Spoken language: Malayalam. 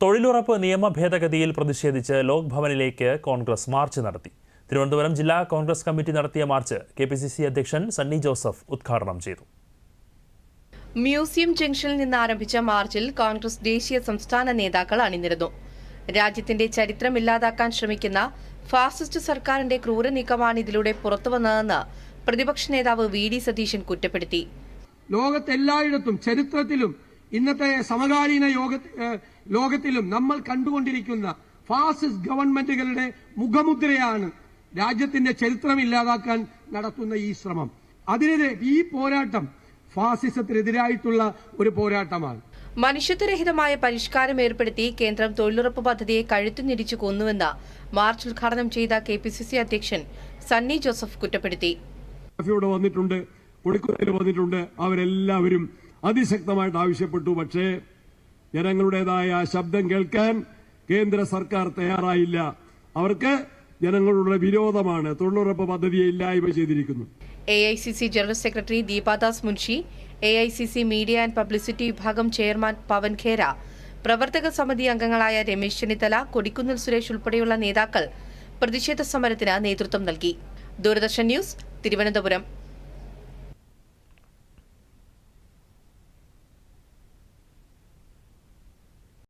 തൊഴിലുറപ്പ് നിയമ ഭേദഗതിയിൽ പ്രതിഷേധിച്ച് ലോക് ഭവനിലേക്ക് കോൺഗ്രസ് മാർച്ച് നടത്തി. തിരുവനന്തപുരം ജില്ലാ കോൺഗ്രസ് കമ്മിറ്റി നടത്തിയ march K P C C അധ്യക്ഷൻ സണ്ണി ജോസഫ് ഉദ്ഘാടനം ചെയ്തു. മ്യൂസിയം ജംഗ്ഷനിൽ നിന്ന് ആരംഭിച്ച മാർച്ചിൽ കോൺഗ്രസ് ദേശീയ സംസ്ഥാന നേതാക്കൾ അണിനിരുന്നു. രാജ്യത്തിന്റെ ചരിത്രം ഇല്ലാതാക്കാൻ ശ്രമിക്കുന്ന ഫാസിസ്റ്റ് സർക്കാരിന്റെ ക്രൂര നീക്കമാണ് ഇതിലൂടെ പുറത്തുവന്നതെന്ന് പ്രതിപക്ഷ നേതാവ് വി ഡി സതീശൻ കുറ്റപ്പെടുത്തി. ലോകത്തെല്ലായിടത്തും ചരിത്രത്തിലും ഇന്നത്തെ സമകാലീന യോഗ ലോകത്തിലും നമ്മൾ കണ്ടുകൊണ്ടിരിക്കുന്ന ഫാസിസ്റ്റ് ഗവൺമെന്റുകളുടെ മുഖമുദ്രയാണ് രാജ്യത്തിന്റെ ചരിത്രം ഇല്ലാതാക്കാൻ നടത്തുന്ന ഈ ശ്രമം. അതിനെതിരെ ഈ പോരാട്ടം ഫാസിസത്തിനെതിരായിട്ടുള്ള ഒരു പോരാട്ടമാണ്. മനുഷ്യത്വരഹിതമായ പരിഷ്കാരം ഏർപ്പെടുത്തി കേന്ദ്രം തൊഴിലുറപ്പ് പദ്ധതിയെ കഴുത്തുഞ്ഞിരിച്ചു കൊന്നുവെന്ന് മാർച്ച് ഉദ്ഘാടനം ചെയ്ത കെ പി സി സി അധ്യക്ഷൻ സണ്ണി ജോസഫ് കുറ്റപ്പെടുത്തി. വന്നിട്ടുണ്ട് വന്നിട്ടുണ്ട്. അവരെല്ലാവരും അതിശക്തമായിട്ട് ആവശ്യപ്പെട്ടു. പക്ഷേ ജനങ്ങളുടേതായ ശബ്ദം കേൾക്കാൻ കേന്ദ്ര സർക്കാർ തയ്യാറായില്ല. അവർക്ക് ജനങ്ങളുടെ വിരോധമാണ്. തൊഴിലുറപ്പ് പദ്ധതിയെ ഇല്ലായ്മ ചെയ്തിരിക്കുന്നു. A I C C general secretary Deepa Das Munshi A I C C media and publicity വിഭാഗം ചെയർമാൻ പവൻ ഖേര പ്രവർത്തക സമിതി അംഗങ്ങളായ രമേശ് ചെന്നിത്തല കൊടിക്കുന്നിൽ സുരേഷ് ഉൾപ്പെടെയുള്ള നേതാക്കൾ പ്രതിഷേധ സമരത്തിന് നേതൃത്വം നൽകി. ദൂരദർശൻ ന്യൂസ് തിരുവനന്തപുരം.